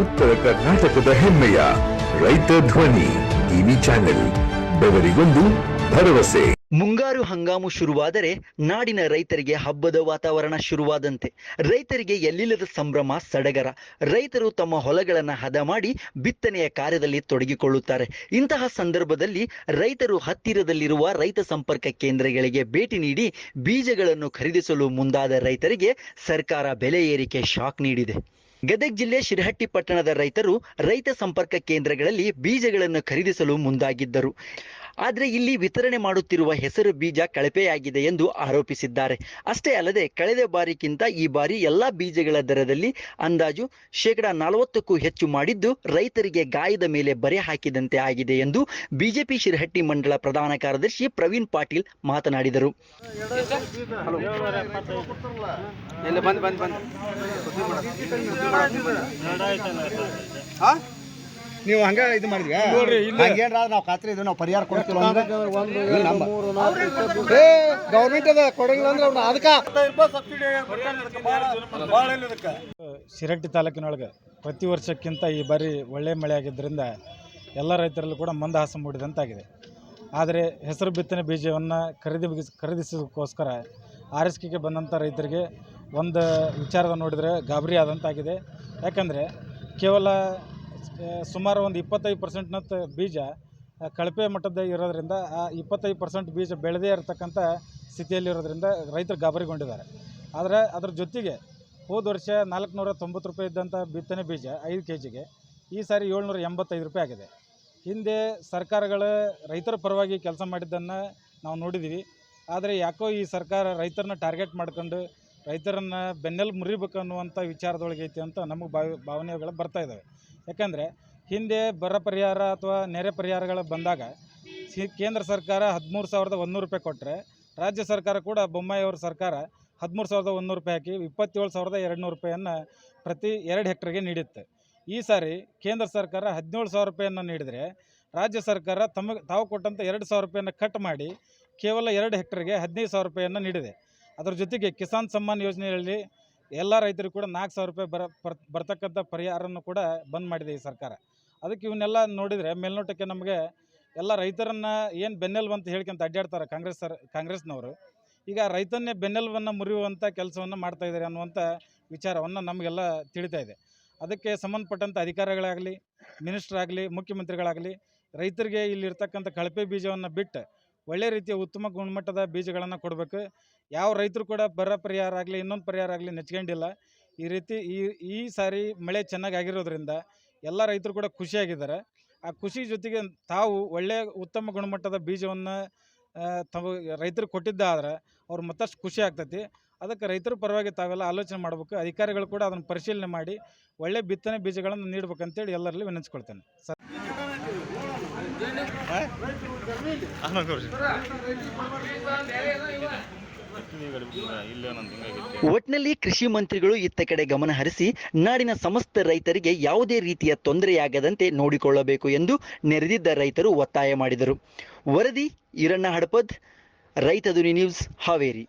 ಉತ್ತರ ಕರ್ನಾಟಕದ ಹೆಮ್ಮೆಯ ರೈತ ಧ್ವನಿ ಟಿವಿ ಚಾನೆಲ್, ಬೆವರಿಗೊಂದು ಭರವಸೆ. ಮುಂಗಾರು ಹಂಗಾಮು ಶುರುವಾದರೆ ನಾಡಿನ ರೈತರಿಗೆ ಹಬ್ಬದ ವಾತಾವರಣ ಶುರುವಾದಂತೆ. ರೈತರಿಗೆ ಎಲ್ಲಿಲ್ಲದ ಸಂಭ್ರಮ, ಸಡಗರ. ರೈತರು ತಮ್ಮ ಹೊಲಗಳನ್ನು ಹದ ಮಾಡಿ ಬಿತ್ತನೆಯ ಕಾರ್ಯದಲ್ಲಿ ತೊಡಗಿಕೊಳ್ಳುತ್ತಾರೆ. ಇಂತಹ ಸಂದರ್ಭದಲ್ಲಿ ರೈತರು ಹತ್ತಿರದಲ್ಲಿರುವ ರೈತ ಸಂಪರ್ಕ ಕೇಂದ್ರಗಳಿಗೆ ಭೇಟಿ ನೀಡಿ ಬೀಜಗಳನ್ನು ಖರೀದಿಸಲು ಮುಂದಾದ ರೈತರಿಗೆ ಸರ್ಕಾರ ಬೆಲೆ ಏರಿಕೆ ಶಾಕ್ ನೀಡಿದೆ. ಗದಗ ಜಿಲ್ಲೆ ಶಿರಹಟ್ಟಿ ಪಟ್ಟಣದ ರೈತರು ರೈತ ಸಂಪರ್ಕ ಕೇಂದ್ರಗಳಲ್ಲಿ ಬೀಜಗಳನ್ನು ಖರೀದಿಸಲು ಮುಂದಾಗಿದ್ದರು. ಆದರೆ ಇಲ್ಲಿ ವಿತರಣೆ ಮಾಡುತ್ತಿರುವ ಹೆಸರು ಬೀಜ ಕಳಪೆಯಾಗಿದೆ ಎಂದು ಆರೋಪಿಸಿದ್ದಾರೆ. ಅಷ್ಟೇ ಅಲ್ಲದೆ ಕಳೆದ ಬಾರಿಗಿಂತ ಈ ಬಾರಿ ಎಲ್ಲಾ ಬೀಜಗಳ ದರದಲ್ಲಿ ಅಂದಾಜು ಶೇಕಡಾ ನಲವತ್ತಕ್ಕೂ ಹೆಚ್ಚು ಮಾಡಿದ್ದು ರೈತರಿಗೆ ಗಾಯದ ಮೇಲೆ ಬರೆ ಹಾಕಿದಂತೆ ಆಗಿದೆ ಎಂದು ಬಿಜೆಪಿ ಶಿರಹಟ್ಟಿ ಮಂಡಳ ಪ್ರಧಾನ ಕಾರ್ಯದರ್ಶಿ ಪ್ರವೀಣ್ ಪಾಟೀಲ್ ಮಾತನಾಡಿದರು. ನೀವು ಹಂಗ ಇದು ಮಾಡಿದ್ವಿ ಹಂಗೇನ್ರ ನಾವು ಖಾತ್ರಿ ಇದು ನಾವು ಪರಿಹಾರ ಕೊಡ್ತೀವಿ ಗೌರ್ಮೆಂಟ್ ಅದ ಕೊಡಂಗಿಲ್ಲ ಅಂದ್ರೆ ಅವ್ನ ಅದಕ್ಕ. ಶಿರಟ್ಟಿ ತಾಲೂಕಿನೊಳಗೆ ಪ್ರತಿ ವರ್ಷಕ್ಕಿಂತ ಈ ಬಾರಿ ಒಳ್ಳೆಯ ಮಳೆ ಆಗಿದ್ದರಿಂದ ಎಲ್ಲ ರೈತರಲ್ಲೂ ಕೂಡ ಮಂದಹಾಸ ಮೂಡಿದಂತಾಗಿದೆ. ಆದರೆ ಹೆಸರು ಬಿತ್ತನೆ ಬೀಜವನ್ನು ಖರೀದಿ ಖರೀದಿಸೋದಕ್ಕೋಸ್ಕರ ಕೆಗೆ ಬಂದಂಥ ರೈತರಿಗೆ ಒಂದು ವಿಚಾರದ ನೋಡಿದರೆ ಗಾಬರಿ ಆದಂತಾಗಿದೆ. ಯಾಕಂದರೆ ಕೇವಲ ಸುಮಾರು ಒಂದು ಇಪ್ಪತ್ತೈದು ಪರ್ಸೆಂಟ್ನಂತ ಬೀಜ ಕಳಪೆ ಮಟ್ಟದ ಇರೋದ್ರಿಂದ ಆ ಇಪ್ಪತ್ತೈದು ಪರ್ಸೆಂಟ್ ಬೀಜ ಬೆಳೆದೇ ಇರತಕ್ಕಂಥ ಸ್ಥಿತಿಯಲ್ಲಿರೋದ್ರಿಂದ ರೈತರು ಗಾಬರಿಗೊಂಡಿದ್ದಾರೆ. ಆದರೆ ಅದ್ರ ಜೊತೆಗೆ ಹೋದ ವರ್ಷ ನಾಲ್ಕುನೂರ ತೊಂಬತ್ತು ರೂಪಾಯಿ ಇದ್ದಂಥ ಬಿತ್ತನೆ ಬೀಜ ಐದು ಕೆ ಜಿಗೆ ಈ ಸಾರಿ ಏಳ್ನೂರ ಎಂಬತ್ತೈದು ರೂಪಾಯಿ ಆಗಿದೆ. ಹಿಂದೆ ಸರ್ಕಾರಗಳು ರೈತರ ಪರವಾಗಿ ಕೆಲಸ ಮಾಡಿದ್ದನ್ನು ನಾವು ನೋಡಿದ್ದೀವಿ ಆದರೆ ಯಾಕೋ ಈ ಸರ್ಕಾರ ರೈತರನ್ನ ಟಾರ್ಗೆಟ್ ಮಾಡ್ಕೊಂಡು ರೈತರನ್ನು ಬೆನ್ನೆಲು ಮುರಿಬೇಕು ಅನ್ನುವಂಥ ವಿಚಾರದೊಳಗೈತಿ ಅಂತ ನಮಗೆ ಭಾವ, ಭಾವನೆಗಳು ಬರ್ತಾ ಇದ್ದಾವೆ ಯಾಕಂದರೆ ಹಿಂದೆ ಬರ ಪರಿಹಾರ ಅಥವಾ ನೆರೆ ಪರಿಹಾರಗಳು ಬಂದಾಗ ಸಿ ಕೇಂದ್ರ ಸರ್ಕಾರ ಹದಿಮೂರು ಸಾವಿರದ ಒಂದೂರು ರೂಪಾಯಿ ಕೊಟ್ಟರೆ ರಾಜ್ಯ ಸರ್ಕಾರ ಕೂಡ ಬೊಮ್ಮಾಯಿ ಅವ್ರ ಸರ್ಕಾರ ಹದಿಮೂರು ಸಾವಿರದ ಒಂದೂರು ರೂಪಾಯಿ ಹಾಕಿ ಇಪ್ಪತ್ತೇಳು ಸಾವಿರದ ಎರಡುನೂರು ರೂಪಾಯಿಯನ್ನು ಪ್ರತಿ ಎರಡು ಹೆಕ್ಟರ್ಗೆ ನೀಡುತ್ತೆ. ಈ ಸಾರಿ ಕೇಂದ್ರ ಸರ್ಕಾರ ಹದಿನೇಳು ಸಾವಿರ ರೂಪಾಯಿಯನ್ನು ನೀಡಿದರೆ ರಾಜ್ಯ ಸರ್ಕಾರ ತಮಗೆ ತಾವು ಕೊಟ್ಟಂಥ ಎರಡು ಸಾವಿರ ರೂಪಾಯಿಯನ್ನು ಕಟ್ ಮಾಡಿ ಕೇವಲ ಎರಡು ಹೆಕ್ಟರ್ಗೆ ಹದಿನೈದು ಸಾವಿರ ರೂಪಾಯಿಯನ್ನು ನೀಡಿದೆ. ಅದರ ಜೊತೆಗೆ ಕಿಸಾನ್ ಸಮ್ಮಾನ್ ಯೋಜನೆಯಲ್ಲಿ ಎಲ್ಲ ರೈತರಿಗೂ ಕೂಡ ನಾಲ್ಕು ಸಾವಿರ ರೂಪಾಯಿ ಬರ ಬರ್ ಬರ್ತಕ್ಕಂಥ ಪರಿಹಾರವನ್ನು ಕೂಡ ಬಂದ್ ಮಾಡಿದೆ ಈ ಸರ್ಕಾರ. ಅದಕ್ಕೆ ಇವನ್ನೆಲ್ಲ ನೋಡಿದರೆ ಮೇಲ್ನೋಟಕ್ಕೆ ನಮಗೆ ಎಲ್ಲ ರೈತರನ್ನು ಏನು ಬೆನ್ನೆಲುಬು ಅಂತ ಹೇಳ್ಕೊಂತ ಅಡ್ಡಾಡ್ತಾರೆ ಕಾಂಗ್ರೆಸ್ ಸರ್, ಕಾಂಗ್ರೆಸ್ನವರು. ಈಗ ರೈತನ್ನೇ ಬೆನ್ನೆಲುಬನ್ನು ಮುರಿಯುವಂಥ ಕೆಲಸವನ್ನು ಮಾಡ್ತಾ ಇದ್ದಾರೆ ಅನ್ನುವಂಥ ವಿಚಾರವನ್ನು ನಮಗೆಲ್ಲ ತಿಳಿತಾ ಇದೆ. ಅದಕ್ಕೆ ಸಂಬಂಧಪಟ್ಟಂಥ ಅಧಿಕಾರಿಗಳಾಗಲಿ ಮಿನಿಸ್ಟರ್ ಆಗಲಿ ಮುಖ್ಯಮಂತ್ರಿಗಳಾಗಲಿ ರೈತರಿಗೆ ಇಲ್ಲಿರ್ತಕ್ಕಂಥ ಕಳಪೆ ಬೀಜವನ್ನು ಬಿಟ್ಟು ಒಳ್ಳೆ ರೀತಿಯ ಉತ್ತಮ ಗುಣಮಟ್ಟದ ಬೀಜಗಳನ್ನು ಕೊಡಬೇಕು. ಯಾವ ರೈತರು ಕೂಡ ಬರ ಪರಿಹಾರ ಆಗಲಿ, ಇನ್ನೊಂದು ಪರಿಹಾರ ಆಗಲಿ ನೆಚ್ಕೊಂಡಿಲ್ಲ. ಈ ರೀತಿ ಈ ಈ ಸಾರಿ ಮಳೆ ಚೆನ್ನಾಗಿ ಆಗಿರೋದ್ರಿಂದ ಎಲ್ಲ ರೈತರು ಕೂಡ ಖುಷಿಯಾಗಿದ್ದಾರೆ. ಆ ಖುಷಿ ಜೊತೆಗೆ ತಾವು ಒಳ್ಳೆಯ ಉತ್ತಮ ಗುಣಮಟ್ಟದ ಬೀಜವನ್ನು ತಾವು ರೈತರು ಕೊಟ್ಟಿದ್ದಾದ್ರೆ ಅವ್ರು ಮತ್ತಷ್ಟು ಖುಷಿ ಆಗ್ತೈತಿ. ಅದಕ್ಕೆ ರೈತರ ಪರವಾಗಿ ತಾವೆಲ್ಲ ಆಲೋಚನೆ ಮಾಡಬೇಕು. ಅಧಿಕಾರಿಗಳು ಕೂಡ ಅದನ್ನು ಪರಿಶೀಲನೆ ಮಾಡಿ ಒಳ್ಳೆ ಬಿತ್ತನೆ ಬೀಜಗಳನ್ನು ನೀಡಬೇಕಂತೇಳಿ ಎಲ್ಲರಲ್ಲಿ ವಿನಂತಿಸ್ಕೊಳ್ತೇನೆ. ಸರ್. ಒಟ್ನಲ್ಲಿ ಕೃಷಿ ಮಂತ್ರಿಗಳು ಇತ್ತ ಕಡೆ ಗಮನ ಹರಿಸಿ ನಾಡಿನ ಸಮಸ್ತ ರೈತರಿಗೆ ಯಾವುದೇ ರೀತಿಯ ತೊಂದರೆಯಾಗದಂತೆ ನೋಡಿಕೊಳ್ಳಬೇಕು ಎಂದು ನೆರೆದಿದ್ದ ರೈತರು ಒತ್ತಾಯ ಮಾಡಿದರು. ವರದಿ ಈರಣ್ಣ ಹಡಪದ್ ರೈತದುನಿ ನ್ಯೂಸ್ ಹಾವೇರಿ.